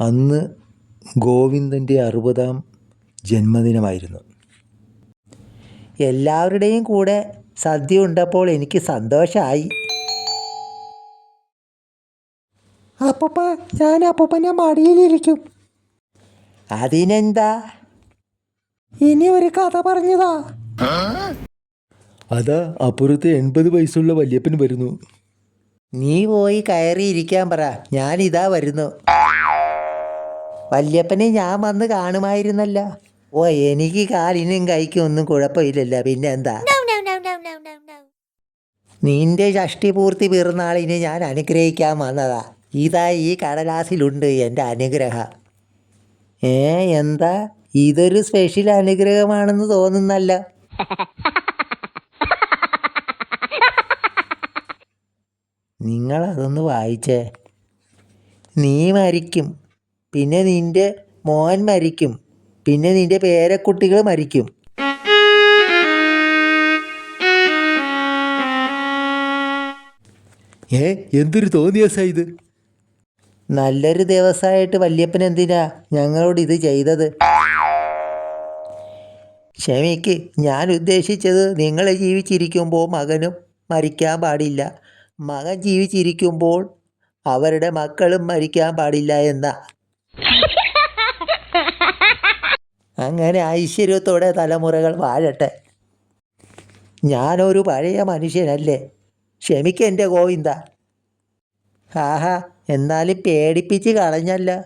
അന്ന് ഗോവിന്ദന്റെ അറുപതാം ജന്മദിനമായിരുന്നു. എല്ലാവരുടെയും കൂടെ സദ്യ ഉണ്ടപ്പോൾ എനിക്ക് സന്തോഷമായി അപ്പൂപ്പ ഞാൻ അപ്പൂപ്പന്റെ മടിയിലിരിക്കും. അതിനെന്താ? ഇനി ഒരു കഥ പറഞ്ഞതാ. അതാ അപ്പുറത്ത് എൺപത് വയസ്സുള്ള വല്യപ്പൻ വരുന്നു. നീ പോയി കയറിയിരിക്കാൻ പറ ഞാനിതാ വരുന്നു. വല്യപ്പനെ ഞാൻ വന്ന് കാണുമായിരുന്നല്ല. ഓ എനിക്ക് കാലിനും കൈക്കും ഒന്നും കുഴപ്പമില്ലല്ല. പിന്നെ എന്താ? നിന്റെ ഷഷ്ടി പൂർത്തി പിറന്നാളിനെ ഞാൻ അനുഗ്രഹിക്കാൻ വന്നതാ. ഇതാ ഈ കടലാസിലുണ്ട് എന്റെ അനുഗ്രഹം. ഏ എന്താ? ഇതൊരു സ്പെഷ്യൽ അനുഗ്രഹമാണെന്ന് തോന്നുന്നല്ല. നിങ്ങൾ നിങ്ങളതൊന്ന് വായിച്ചേ. നീ മരിക്കും. പിന്നെ നിന്റെ മോൻ മരിക്കും. പിന്നെ നിന്റെ പേരക്കുട്ടികൾ മരിക്കും. ഏ എന്തൊരു തോന്നിയസാ ഇത്? നല്ലൊരു ദിവസമായിട്ട് വല്യപ്പൻ എന്തിനാ ഞങ്ങളോട് ഇത് ചെയ്തത്? ക്ഷമിക്ക് ഞാൻ ഉദ്ദേശിച്ചത് നിങ്ങൾ ജീവിച്ചിരിക്കുമ്പോൾ മകനും മരിക്കാൻ പാടില്ല. മകൻ ജീവിച്ചിരിക്കുമ്പോൾ അവരുടെ മക്കളും മരിക്കാൻ പാടില്ല എന്നാ. അങ്ങനെ ഐശ്വര്യത്തോടെ തലമുറകൾ വാഴട്ടെ. ഞാനൊരു പഴയ മനുഷ്യനല്ലേ? ക്ഷമിക്കെന്റെ ഗോവിന്ദ. ആഹാ എന്നാലും പേടിപ്പിച്ച് കളഞ്ഞല്ല.